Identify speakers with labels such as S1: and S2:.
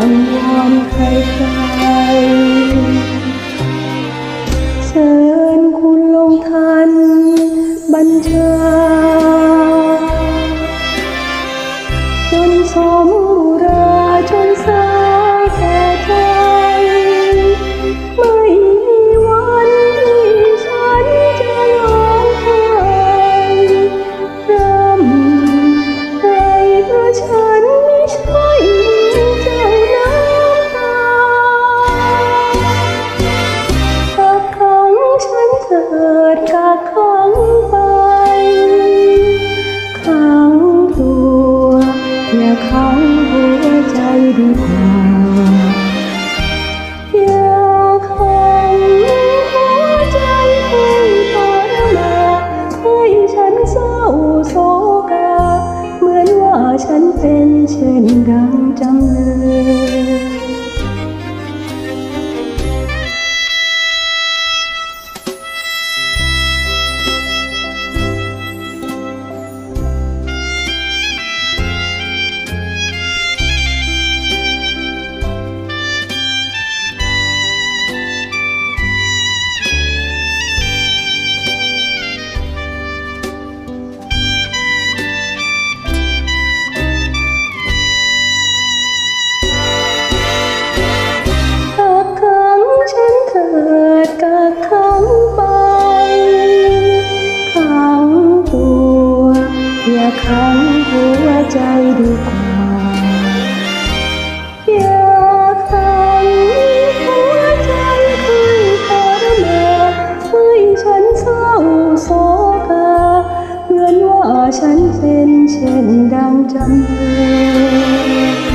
S1: อนวอมใครใครเชิญคุณลงทันบัญชาจนสม ดีกว่าอย่าขังหัวใจให้ทรมาให้ฉันเศร้าโศกา เหมือนว่าฉันเป็นเช่นใด ใจดีกว่าอย่าขังหัวใจให้ทรมานให้ฉันเศร้าโศกาเหมือนว่าฉันเป็นเช่นดังจำเลย